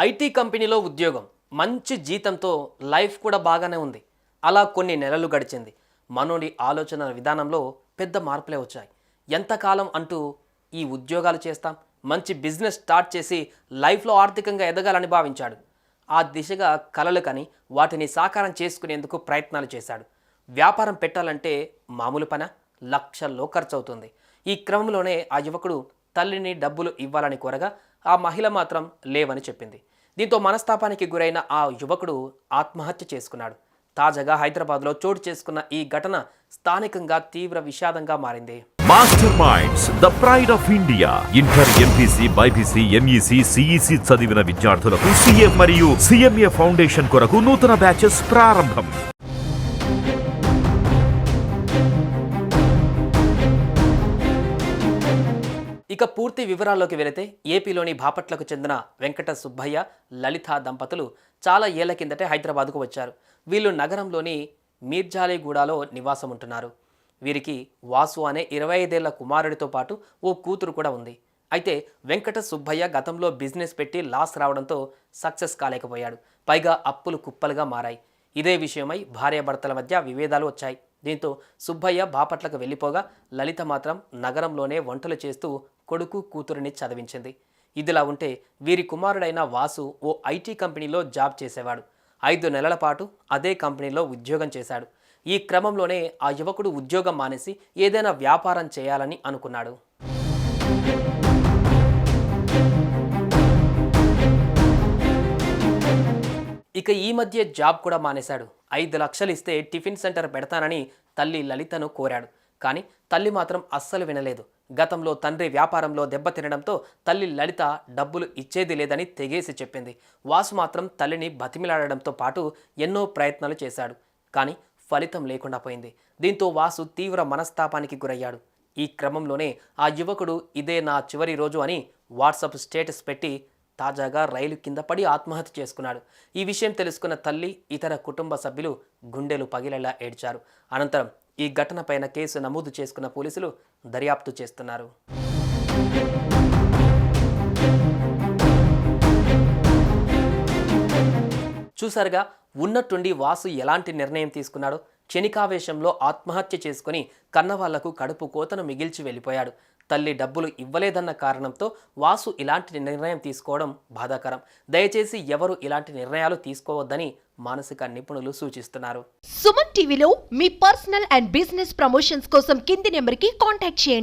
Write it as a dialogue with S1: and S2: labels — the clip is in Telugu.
S1: ఐటీ కంపెనీలో ఉద్యోగం. మంచి జీతంతో లైఫ్ కూడా బాగానే ఉంది. అలా కొన్ని నెలలు గడిచింది. మనోడి ఆలోచన విధానంలో పెద్ద మార్పులే వచ్చాయి. ఎంతకాలం అంటూ ఈ ఉద్యోగాలు చేస్తాం. మంచి బిజినెస్ స్టార్ట్ చేసి లైఫ్లో ఆర్థికంగా ఎదగాలని భావించాడు. ఆ దిశగా కలలు కని వాటిని సాకారం చేసుకునేందుకు ప్రయత్నాలు చేశాడు. వ్యాపారం పెట్టాలంటే మామూలు పన? లక్షల్లో ఖర్చవుతుంది. ఈ క్రమంలోనే ఆ యువకుడు తల్లిని డబ్బులు ఇవ్వాలని కోరగా ఆ మహిళ మాత్రం లేవని చెప్పింది. దీంతో మనస్తాపానికి గురైన ఆ యువకుడు ఆత్మహత్య చేసుకున్నాడు. తాజాగా హైదరాబాద్లో చోటు చేసుకున్న ఈ ఘటన స్థానికంగా తీవ్ర విషాదంగా మారింది.
S2: Master minds the pride of India inter MPC BiPC MEC CEC చదివిన విద్యార్థులకు సిఎం మరియు సిఎంఏ ఫౌండేషన్ కొరకు నూతన బ్యాచెస్ ప్రారంభం.
S1: ఇక పూర్తి వివరాల్లోకి వెళితే ఏపీలోని బాపట్లకు చెందిన వెంకట సుబ్బయ్య లలిత దంపతులు చాలా ఏళ్ళ కిందటే హైదరాబాద్కు వచ్చారు. వీళ్ళు నగరంలోని మీర్జాలీగూడలో నివాసం ఉంటున్నారు వీరికి వాసు అనే ఇరవై ఐదేళ్ళ కుమారుడితో పాటు ఓ కూతురు కూడా ఉంది. అయితే వెంకట సుబ్బయ్య గతంలో బిజినెస్ పెట్టి లాస్ రావడంతో సక్సెస్ కాలేకపోయాడు. పైగా అప్పులు కుప్పలుగా మారాయి. ఇదే విషయమై భార్యాభర్తల మధ్య విభేదాలు వచ్చాయి. దీంతో సుబ్బయ్య బాపట్లకు వెళ్ళిపోగా లలిత మాత్రం నగరంలోనే వంటలు చేస్తూ కొడుకు కూతురిని చదివించింది. ఇదిలా ఉంటే వీరి కుమారుడైన వాసు ఓ ఐటీ కంపెనీలో జాబ్ చేసేవాడు. ఐదు నెలల పాటు అదే కంపెనీలో ఉద్యోగం చేశాడు. ఈ క్రమంలోనే ఆ యువకుడు ఉద్యోగం మానేసి ఏదైనా వ్యాపారం చేయాలని అనుకున్నాడు. ఇక ఈ మధ్య జాబ్ కూడా మానేశాడు. ఐదు లక్షలు ఇస్తే టిఫిన్ సెంటర్ పెడతానని తల్లి లలితను కోరాడు. కానీ తల్లి మాత్రం అస్సలు వినలేదు. గతంలో తండ్రి వ్యాపారంలో దెబ్బతినడంతో తల్లి లలిత డబ్బులు ఇచ్చేది లేదని తెగేసి చెప్పింది. వాసు మాత్రం తల్లిని బతిమిలాడడంతో పాటు ఎన్నో ప్రయత్నాలు చేశాడు. కానీ ఫలితం లేకుండా పోయింది. దీంతో వాసు తీవ్ర మనస్తాపానికి గురయ్యాడు. ఈ క్రమంలోనే ఆ యువకుడు ఇదే నా చివరి రోజు అని వాట్సాప్ స్టేటస్ పెట్టి తాజాగా రైలు కింద పడి ఆత్మహత్య చేసుకున్నాడు. ఈ విషయం తెలుసుకున్న తల్లి ఇతర కుటుంబ సభ్యులు గుండెలు పగిలేలా ఏడ్చారు. అనంతరం ఈ ఘటనపైన కేసు నమోదు చేసుకున్న పోలీసులు దర్యాప్తు చేస్తున్నారు. చూసారుగా ఉన్నట్టుండి వాసు ఎలాంటి నిర్ణయం తీసుకున్నాడో క్షణికావేశంలో ఆత్మహత్య చేసుకుని కన్నవాళ్ళకు కడుపు కోతను మిగిల్చి వెళ్ళిపోయాడు. తల్లి డబ్బులు ఇవ్వలేదన్న కారణంతో వాసు ఇలాంటి నిర్ణయం తీసుకోవడం బాధాకరం. దయచేసి ఎవరు ఇలాంటి నిర్ణయాలు తీసుకోవద్దని మానసిక నిపుణులు సూచిస్తున్నారు.
S3: సుమన్ టీవీలో మీ పర్సనల్ అండ్ బిజినెస్ ప్రమోషన్స్ కోసం కింది నెంబర్కి కాంటాక్ట్ చేయండి.